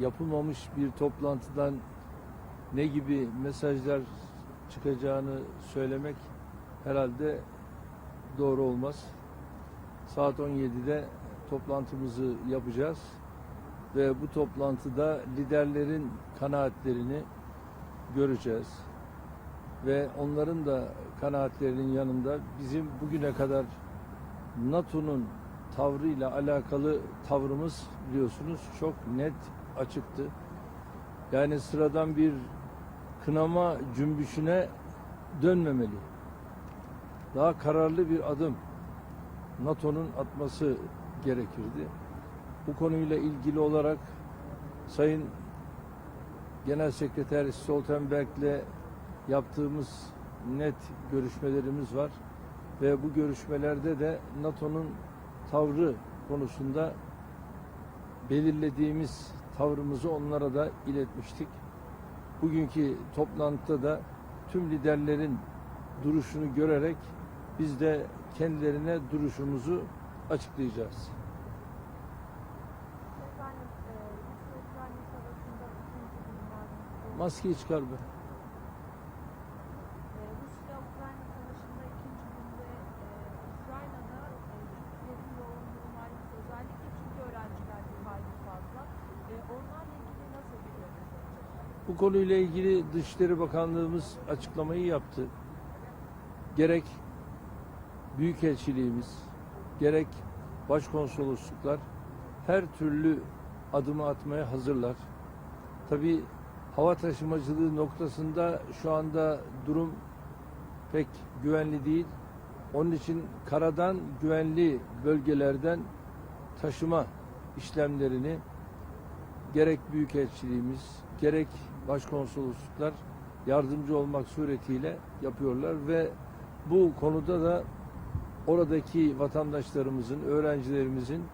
yapılmamış bir toplantıdan ne gibi mesajlar çıkacağını söylemek herhalde doğru olmaz. Saat 17'de toplantımızı yapacağız ve bu toplantıda liderlerin kanaatlerini göreceğiz ve onların da kanaatlerinin yanında bizim bugüne kadar NATO'nun tavrıyla alakalı tavrımız biliyorsunuz çok net açıktı. Yani sıradan bir kınama cümbüşüne dönmemeli. Daha kararlı bir adım NATO'nun atması gerekirdi. Bu konuyla ilgili olarak Sayın Genel Sekreter Stoltenberg'le yaptığımız net görüşmelerimiz var ve bu görüşmelerde de NATO'nun tavrı konusunda belirlediğimiz tavrımızı onlara da iletmiştik. Bugünkü toplantıda da tüm liderlerin duruşunu görerek biz de kendilerine duruşumuzu açıklayacağız. E. Maskeyi çıkar be. Bu konuyla ilgili Dışişleri Bakanlığımız açıklamayı yaptı. Gerek Büyükelçiliğimiz, gerek başkonsolosluklar her türlü adımı atmaya hazırlar. Tabii hava taşımacılığı noktasında şu anda durum pek güvenli değil. Onun için karadan güvenli bölgelerden taşıma işlemlerini gerek Büyükelçiliğimiz, gerek başkonsolosluklar yardımcı olmak suretiyle yapıyorlar ve bu konuda da oradaki vatandaşlarımızın, öğrencilerimizin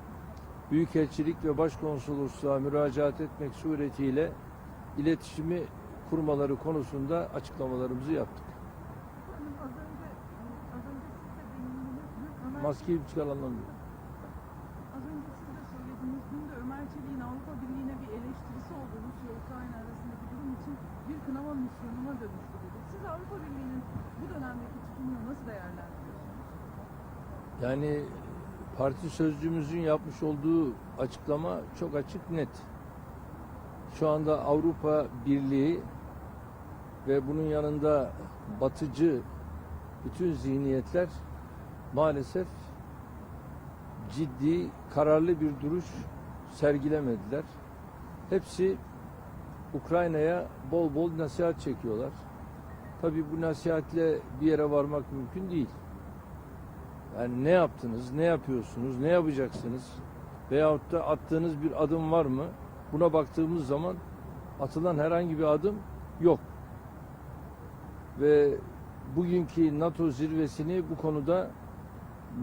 Büyükelçilik ve Başkonsolosluğa müracaat etmek suretiyle iletişimi kurmaları konusunda açıklamalarımızı yaptık. Maskeyi çıkar anlamıyor. az önce siz de söylediniz. Dün de Ömer Çelik'in Avrupa Birliği'ne bir eleştirisi oldu. Rusya Ukrayna arasındaki durum için bir kınama misyonuna dönüştü dedi. Siz Avrupa Birliği'nin bu dönemdeki tutumunu nasıl değerlendiriyorsunuz? Yani parti sözcümüzün yapmış olduğu açıklama çok açık net. Şu anda Avrupa Birliği ve bunun yanında batıcı bütün zihniyetler maalesef ciddi, kararlı bir duruş sergilemediler. Hepsi Ukrayna'ya bol bol nasihat çekiyorlar. Tabii bu nasihatle bir yere varmak mümkün değil. Yani ne yaptınız, ne yapıyorsunuz, ne yapacaksınız veyahut da attığınız bir adım var mı? Buna baktığımız zaman atılan herhangi bir adım yok. Ve bugünkü NATO zirvesini bu konuda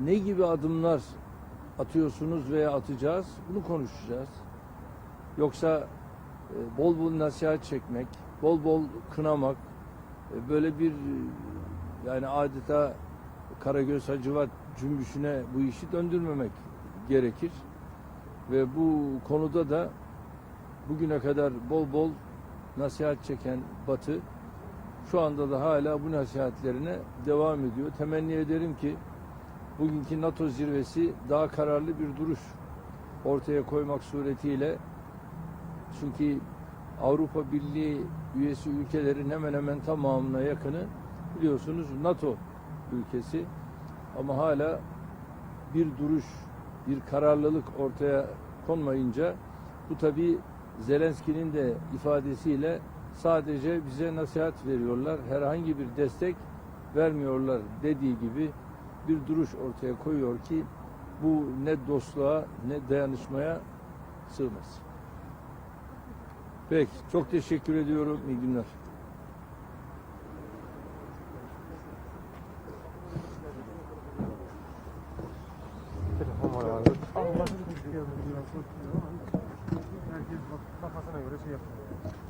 ne gibi adımlar atıyorsunuz veya atacağız bunu konuşacağız. Yoksa bol bol nasihat çekmek, bol bol kınamak, e, böyle bir yani adeta Karagöz Hacivat cümbüşüne bu işi döndürmemek gerekir. Ve bu konuda da bugüne kadar bol bol nasihat çeken Batı şu anda da hala bu nasihatlerine devam ediyor. Temenni ederim ki bugünkü NATO zirvesi daha kararlı bir duruş ortaya koymak suretiyle çünkü Avrupa Birliği üyesi ülkelerin hemen hemen tamamına yakını biliyorsunuz NATO ülkesi ama hala bir duruş, bir kararlılık ortaya konmayınca bu tabi Zelenski'nin de ifadesiyle sadece bize nasihat veriyorlar, herhangi bir destek vermiyorlar dediği gibi bir duruş ortaya koyuyor ki bu ne dostluğa ne dayanışmaya sığmaz. Peki, çok teşekkür ediyorum. İyi günler. Herkes kafasına göre şey yapıyor.